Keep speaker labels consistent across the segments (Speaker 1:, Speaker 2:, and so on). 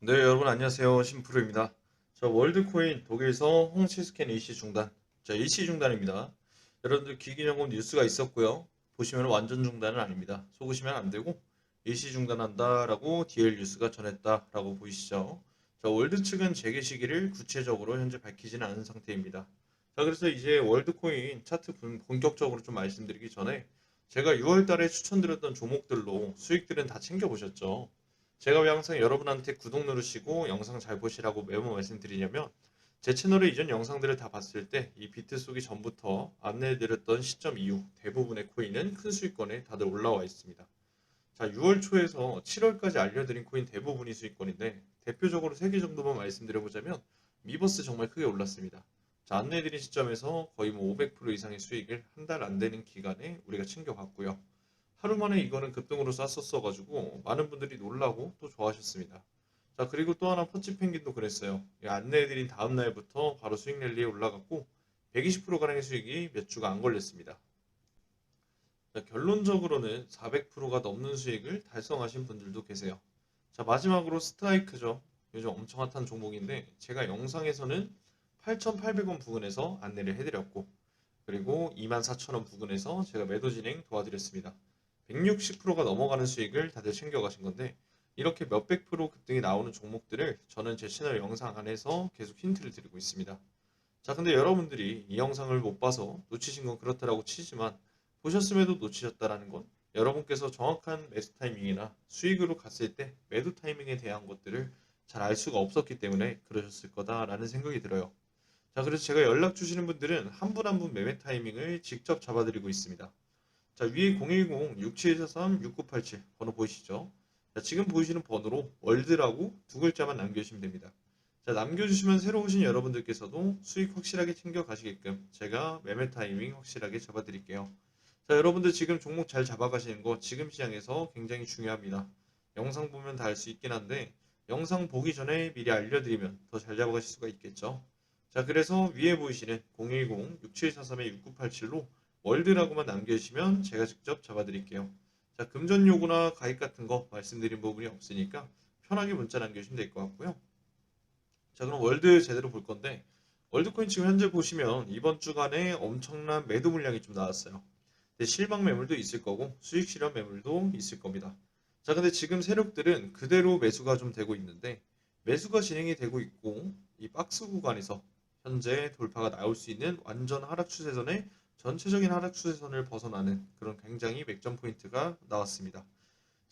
Speaker 1: 네, 여러분 안녕하세요. 심프로입니다. 자, 월드코인 독일서 홍시스캔 일시 중단. 자, 일시 중단입니다. 여러분들 기기연금 뉴스가 있었고요. 보시면 완전 중단은 아닙니다. 속으시면 안 되고 일시 중단한다라고 DL 뉴스가 전했다라고 보이시죠? 자, 월드 측은 재개 시기를 구체적으로 현재 밝히지는 않은 상태입니다. 자, 그래서 이제 월드코인 차트 본- 본격적으로 좀 말씀드리기 전에 제가 6월 달에 추천드렸던 종목들로 수익들은 다 챙겨보셨죠? 제가 왜 항상 여러분한테 구독 누르시고 영상 잘 보시라고 매번 말씀드리냐면 제 채널의 이전 영상들을 다 봤을 때 이 비트 속이 전부터 안내해드렸던 시점 이후 대부분의 코인은 큰 수익권에 다들 올라와 있습니다. 자, 6월 초에서 7월까지 알려드린 코인 대부분이 수익권인데 대표적으로 3개 정도만 말씀드려보자면 미버스 정말 크게 올랐습니다. 자, 안내해드린 시점에서 거의 뭐 500% 이상의 수익을 한 달 안 되는 기간에 우리가 챙겨갔고요. 하루 만에 이거는 급등으로 쐈었어가지고 많은 분들이 놀라고 또 좋아하셨습니다. 자 그리고 또 하나 펀치 펭귄도 그랬어요. 이 안내해드린 다음 날부터 바로 수익 랠리에 올라갔고 120% 가량의 수익이 몇 주가 안 걸렸습니다. 자, 결론적으로는 400%가 넘는 수익을 달성하신 분들도 계세요. 자 마지막으로 스트라이크죠. 요즘 엄청 핫한 종목인데 제가 영상에서는 8,800원 부근에서 안내를 해드렸고 그리고 24,000원 부근에서 제가 매도 진행 도와드렸습니다. 160%가 넘어가는 수익을 다들 챙겨가신 건데 이렇게 몇백 프로 급등이 나오는 종목들을 저는 제 채널 영상 안에서 계속 힌트를 드리고 있습니다. 자, 근데 여러분들이 이 영상을 못 봐서 놓치신 건 그렇다라고 치지만 보셨음에도 놓치셨다라는 건 여러분께서 정확한 매수 타이밍이나 수익으로 갔을 때 매도 타이밍에 대한 것들을 잘 알 수가 없었기 때문에 그러셨을 거다라는 생각이 들어요. 자, 그래서 제가 연락 주시는 분들은 한 분 한 분 매매 타이밍을 직접 잡아드리고 있습니다. 자, 위에 010-6743-6987 번호 보이시죠? 자, 지금 보이시는 번호로 월드라고 두 글자만 남겨주시면 됩니다. 자, 남겨주시면 새로 오신 여러분들께서도 수익 확실하게 챙겨 가시게끔 제가 매매 타이밍 확실하게 잡아드릴게요. 자, 여러분들 지금 종목 잘 잡아가시는 거 지금 시장에서 굉장히 중요합니다. 영상 보면 다 알 수 있긴 한데 영상 보기 전에 미리 알려드리면 더 잘 잡아가실 수가 있겠죠. 자, 그래서 위에 보이시는 010-6743-6987로 월드라고만 남겨주시면 제가 직접 잡아드릴게요. 자, 금전 요구나 가입 같은 거 말씀드린 부분이 없으니까 편하게 문자 남겨주시면 될 것 같고요. 자, 그럼 월드 제대로 볼 건데 월드코인 지금 현재 보시면 이번 주간에 엄청난 매도 물량이 좀 나왔어요. 실망 매물도 있을 거고 수익 실현 매물도 있을 겁니다. 자, 근데 지금 세력들은 그대로 매수가 좀 되고 있는데 매수가 진행이 되고 있고 이 박스 구간에서 현재 돌파가 나올 수 있는 완전 하락 추세선에 전체적인 하락 추세선을 벗어나는 그런 굉장히 맥점 포인트가 나왔습니다.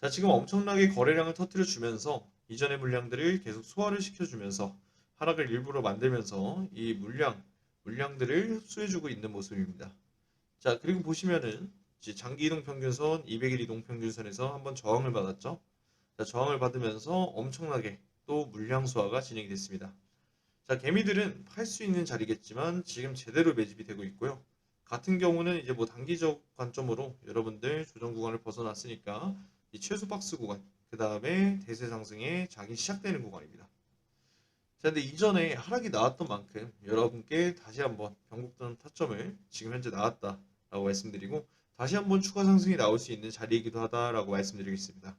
Speaker 1: 자, 지금 엄청나게 거래량을 터뜨려 주면서 이전의 물량들을 계속 소화를 시켜주면서 하락을 일부러 만들면서 이 물량, 물량들을 흡수해주고 있는 모습입니다. 자, 그리고 보시면은 장기 이동 평균선, 200일 이동 평균선에서 한번 저항을 받았죠. 자, 저항을 받으면서 엄청나게 또 물량 소화가 진행이 됐습니다. 자, 개미들은 팔 수 있는 자리겠지만 지금 제대로 매집이 되고 있고요. 같은 경우는 이제 뭐 단기적 관점으로 여러분들 조정 구간을 벗어났으니까 이 최소 박스 구간, 그 다음에 대세 상승에 장이 시작되는 구간입니다. 자, 근데 이전에 하락이 나왔던 만큼 여러분께 다시 한번 변곡점 타점을 지금 현재 나왔다라고 말씀드리고 다시 한번 추가 상승이 나올 수 있는 자리이기도 하다라고 말씀드리겠습니다.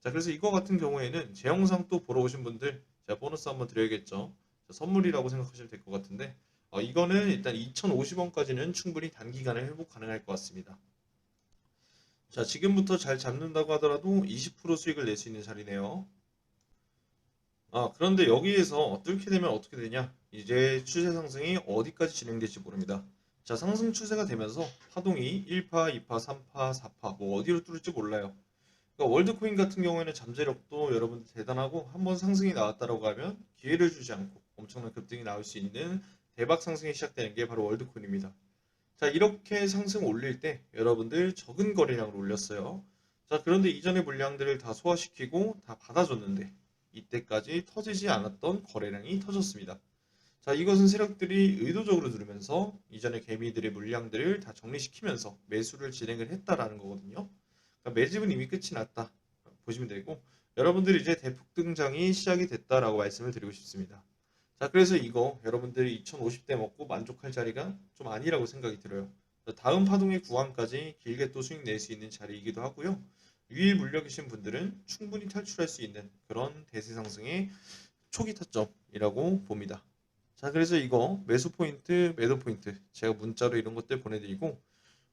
Speaker 1: 자, 그래서 이거 같은 경우에는 제 영상 또 보러 오신 분들 제가 보너스 한번 드려야겠죠. 자, 선물이라고 생각하시면 될 것 같은데 어, 이거는 일단 2,050원까지는 충분히 단기간에 회복 가능할 것 같습니다. 자, 지금부터 잘 잡는다고 하더라도 20% 수익을 낼 수 있는 자리네요. 아, 그런데 여기에서 뚫게 되면 어떻게 되냐? 이제 추세 상승이 어디까지 진행될지 모릅니다. 자, 상승 추세가 되면서 파동이 1파, 2파, 3파, 4파, 뭐 어디로 뚫을지 몰라요. 그러니까 월드코인 같은 경우에는 잠재력도 여러분들 대단하고 한번 상승이 나왔다라고 하면 기회를 주지 않고 엄청난 급등이 나올 수 있는 대박 상승이 시작되는 게 바로 월드코인입니다. 자, 이렇게 상승 올릴 때 여러분들 적은 거래량을 올렸어요. 자, 그런데 이전의 물량들을 다 소화시키고 다 받아줬는데 이때까지 터지지 않았던 거래량이 터졌습니다. 자, 이것은 세력들이 의도적으로 누르면서 이전의 개미들의 물량들을 다 정리시키면서 매수를 진행을 했다라는 거거든요. 그러니까 매집은 이미 끝이 났다 보시면 되고 여러분들이 이제 대폭 등장이 시작이 됐다라고 말씀을 드리고 싶습니다. 자, 그래서 이거 여러분들이 2050대 먹고 만족할 자리가 좀 아니라고 생각이 들어요. 다음 파동의 구간까지 길게 또 수익 낼 수 있는 자리이기도 하고요. 위에 물려 계신 분들은 충분히 탈출할 수 있는 그런 대세 상승의 초기 타점이라고 봅니다. 자, 그래서 이거 매수 포인트, 매도 포인트 제가 문자로 이런 것들 보내드리고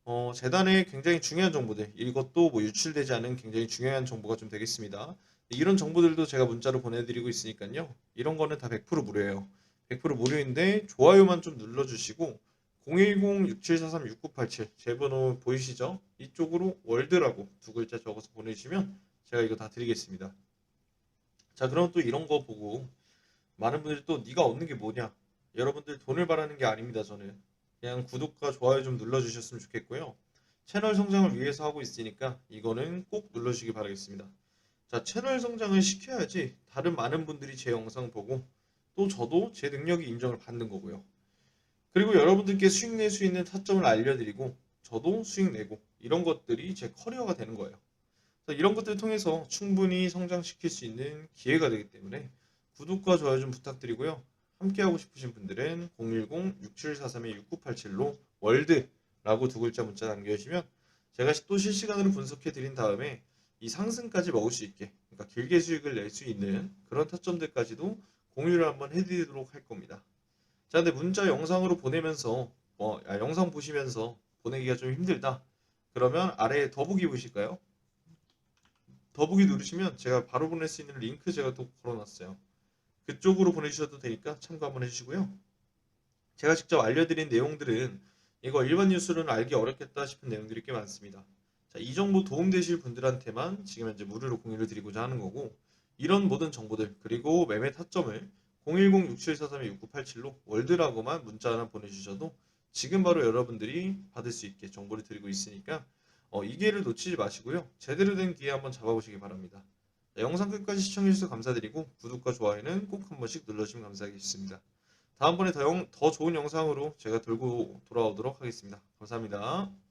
Speaker 1: 어, 재단의 굉장히 중요한 정보들 이것도 뭐 유출되지 않은 굉장히 중요한 정보가 좀 되겠습니다. 이런 정보들도 제가 문자로 보내드리고 있으니까요. 이런 거는 다 100% 무료예요. 100% 무료인데 좋아요만 좀 눌러주시고 010-6743-6987 제 번호 보이시죠? 이쪽으로 월드라고 두 글자 적어서 보내주시면 제가 이거 다 드리겠습니다. 자 그럼 또 이런 거 보고 많은 분들이 또 네가 얻는 게 뭐냐 여러분들 돈을 바라는 게 아닙니다 저는 그냥 구독과 좋아요 좀 눌러주셨으면 좋겠고요 채널 성장을 위해서 하고 있으니까 이거는 꼭 눌러주시기 바라겠습니다 자 채널 성장을 시켜야지 다른 많은 분들이 제 영상 보고 또 저도 제 능력이 인정을 받는 거고요 그리고 여러분들께 수익 낼 수 있는 타점을 알려드리고 저도 수익 내고 이런 것들이 제 커리어가 되는 거예요 자, 이런 것들을 통해서 충분히 성장시킬 수 있는 기회가 되기 때문에 구독과 좋아요 좀 부탁드리고요. 함께 하고 싶으신 분들은 010-6743-6987로 월드라고 두 글자 문자 남겨주시면 제가 또 실시간으로 분석해 드린 다음에 이 상승까지 먹을 수 있게 그러니까 길게 수익을 낼 수 있는 그런 타점들까지도 공유를 한번 해드리도록 할 겁니다. 자, 근데 문자 영상으로 보내면서 뭐 아, 영상 보시면서 보내기가 좀 힘들다. 그러면 아래에 더보기 보실까요? 더보기 누르시면 제가 바로 보낼 수 있는 링크 제가 또 걸어놨어요. 그쪽으로 보내주셔도 되니까 참고 한번 해주시고요. 제가 직접 알려드린 내용들은 이거 일반 뉴스로는 알기 어렵겠다 싶은 내용들이 꽤 많습니다. 자, 이 정보 도움되실 분들한테만 지금 현재 무료로 공유를 드리고자 하는 거고 이런 모든 정보들 그리고 매매 타점을 010-6743-6987로 월드라고만 문자 하나 보내주셔도 지금 바로 여러분들이 받을 수 있게 정보를 드리고 있으니까 어, 이 기회를 놓치지 마시고요. 제대로 된 기회 한번 잡아보시기 바랍니다. 자, 영상 끝까지 시청해주셔서 감사드리고 구독과 좋아요는 꼭 한 번씩 눌러주시면 감사하겠습니다. 다음번에 더, 영- 더 좋은 영상으로 제가 들고 돌아오도록 하겠습니다. 감사합니다.